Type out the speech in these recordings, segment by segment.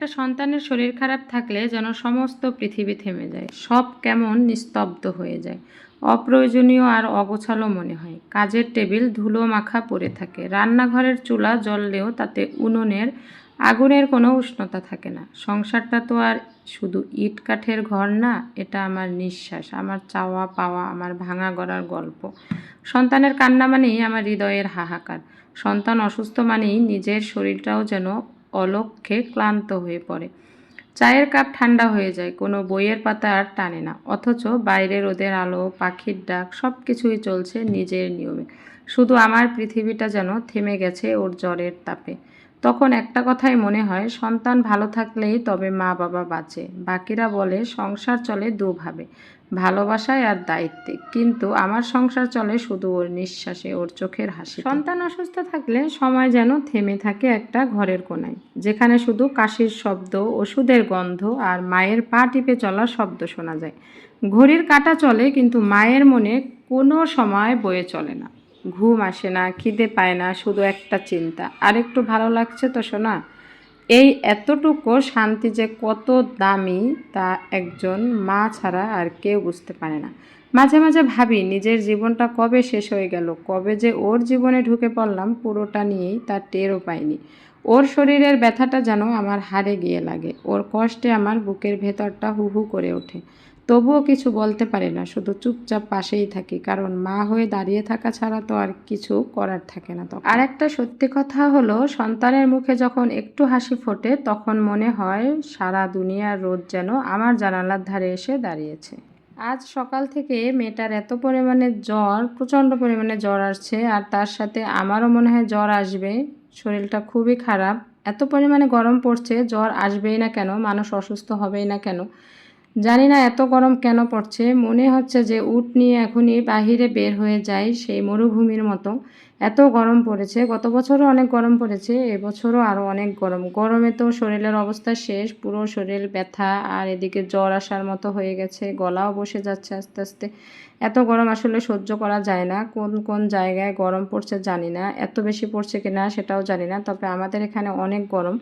একটা সন্তানের শরীর খারাপ থাকলে যেন সমস্ত পৃথিবী থেমে যায়। সব কেমন নিস্তব্ধ হয়ে যায়। অপ্রয়োজনীয় আর অগোছালো মনে হয়। কাজের টেবিল ধুলো মাখা পড়ে থাকে। রান্নাঘরের চুলা জ্বললেও তাতে উনুনের, আগুনের কোনো উষ্ণতা থাকে না। সংসারটা তো আর শুধু ইট কাঠের ঘর না, এটা আমার নিঃশ্বাস, আমার চাওয়া পাওয়া, আমার ভাঙা গড়ার গল্প। সন্তানের কান্না মানেই আমার হৃদয়ের হাহাকার। সন্তান অসুস্থ মানেই নিজের শরীরটাও যেন অলক্ষ্যে ক্লান্ত হয়ে পড়ে। চায়ের কাপ ঠান্ডা হয়ে যায়, কোনো বইয়ের পাতা আর টানে না। অথচ বাইরে রোদের আলো, পাখির ডাক সব কিছুই চলছে নিজের নিয়মে। শুধু আমার পৃথিবীটা যেন থেমে গেছে ওর জ্বরের তাপে। তখন একটা কথাই মনে হয়, সন্তান ভালো থাকলেই তবে মা বাবা বাঁচে। বাকিরা বলে, সংসার চলে দুভাবে, ভালোবাসায় আর দায়িত্বে। কিন্তু আমার সংসার চলে শুধু ওর নিঃশ্বাসে, ওর চোখের হাসি সন্তান অসুস্থ থাকলে সময় যেন থেমে থাকে একটা ঘরের কোনায়, যেখানে শুধু কাশির শব্দ, ওষুধের গন্ধ আর মায়ের পা টিপে চলার শব্দ শোনা যায়। ঘড়ির কাটা চলে, কিন্তু মায়ের মনে কোনো সময় বয়ে চলে না। ঘুম আসে না, খিদে পায় না, শুধু একটা চিন্তা। আর একটু ভালো লাগছে তো শোনা এই এতটুকু শান্তি যে কত দামি তা একজন মা ছাড়া আর কেউ বুঝতে পারে না। মাঝে মাঝে ভাবি, নিজের জীবনটা কবে শেষ হয়ে গেল? কবে যে ওর জীবনে ঢুকে পড়লাম, পুরোটা নিয়েই তার টেরও পাইনি। ওর শরীরের ব্যথাটা যেন আমার হারে গিয়ে লাগে। ওর কষ্টে আমার বুকের ভেতরটা হু হু করে ওঠে। তবুও কিছু বলতে পারি না, শুধু চুপচাপ পাশেই থাকি। কারণ মা হয়ে দাঁড়িয়ে থাকা ছাড়া তো আর কিছু করার থাকে না তখন। আর একটা সত্যি কথা হলো, সন্তানের মুখে যখন একটু হাসি ফোটে, তখন মনে হয় সারা দুনিয়ার রোদ যেন আমার জানালার ধারে এসে দাঁড়িয়েছে। আজ সকাল থেকে মেয়েটার এত পরিমাণে জ্বর, প্রচণ্ড পরিমাণে জ্বর আসছে আর তার সাথে আমারও মনে হয় জ্বর আসবে। শরীরটা খুবই খারাপ। এত পরিমাণে গরম পড়ছে, জ্বর আসবেই না কেন? মানুষ অসুস্থ হবেই না কেন? জানি না এত গরম কেন পড়ছে। মনে হচ্ছে যে উট নিয়ে এখনই বাহিরে বের হয়ে যায় সেই মরুভূমির মতো। এত গরম পড়েছে। গত বছরও অনেক গরম পড়েছে, এবছরও আরও অনেক গরম। গরমে তো শরীরের অবস্থা শেষ, পুরো শরীর ব্যথা আর এদিকে জ্বর আসার মতো হয়ে গেছে, গলাও বসে যাচ্ছে আস্তে আস্তে। এত গরম আসলে সহ্য করা যায় না। কোন কোন জায়গায় গরম পড়ছে জানি না। এত বেশি পড়ছে কিনা সেটাও জানি না। তবে আমাদের এখানে অনেক গরম।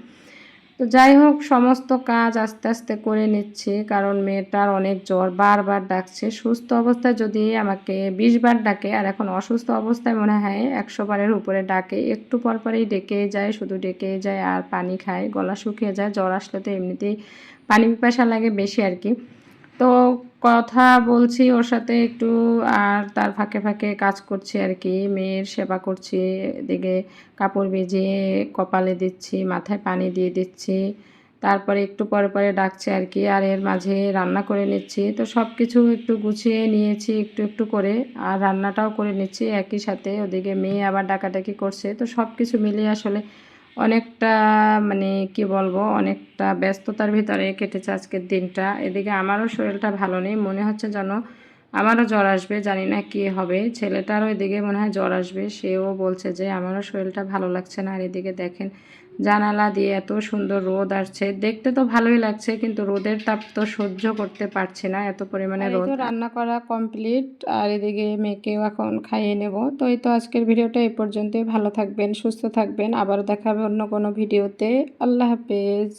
তো যাই হোক, সমস্ত কাজ আস্তে আস্তে করে নিচ্ছি, কারণ মেয়েটার অনেক জ্বর বারবার ডাকছে। সুস্থ অবস্থায় যদি আমাকে বিশ বার ডাকে, আর এখন অসুস্থ অবস্থায় মনে হয় একশো বারের উপরে ডাকে, একটু পর পরেই ডেকে যায়, শুধু ডেকে যায় আর পানি খায়, গলা শুকিয়ে যায়, জ্বর আসলে তো এমনিতেই পানি পিপাসা লাগে বেশি আর কি। তো কথা বলছি ওর সাথে একটু, আর তার ফাঁকে ফাঁকে কাজ করছি আর কি। মেয়ের সেবা করছি, এদিকে কাপড় ভিজিয়ে কপালে দিচ্ছি, মাথায় পানি দিয়ে দিচ্ছি। তারপরে একটু পরে পরে ডাকছে আর কি, আর এর মাঝে রান্না করে নিচ্ছি। তো সব কিছু একটু গুছিয়ে নিয়েছি, একটু একটু করে, আর রান্নাটাও করে নিচ্ছি একই সাথে। ওদিকে মেয়ে আবার ডাকাডাকি করছে। তো সব কিছু মিলিয়ে আসলে অনেকটা মানে কি বলব, অনেকটা ব্যস্ততার ভিতরে কেটেছে আজকের দিনটা। এদিকে আমারও শরীরটা ভালো নেই। মনে হচ্ছে যেন আমারও জ্বর আসবে জানি না কি হবে। ছেলেটারও এদিকে মনে হয় জ্বর আসবে সেও বলছে যে আমারও শরীরটা ভালো লাগছে না। আর এদিকে দেখেন জানালা দিয়ে এত সুন্দর রোদ আসছে। দেখতে তো ভালোই লাগছে কিন্তু রোদের তাপ তো সহ্য করতে পারছে না এত পরিমাণে রোদ। রান্না করা কমপ্লিট আর এদিকে মেয়েকেও এখন খাইয়ে নেব। তো এই তো আজকের ভিডিওটা এই পর্যন্তই। ভালো থাকবেন সুস্থ থাকবেন। আবারও দেখাবে অন্য কোনো ভিডিওতে। আল্লাহ হাফেজ।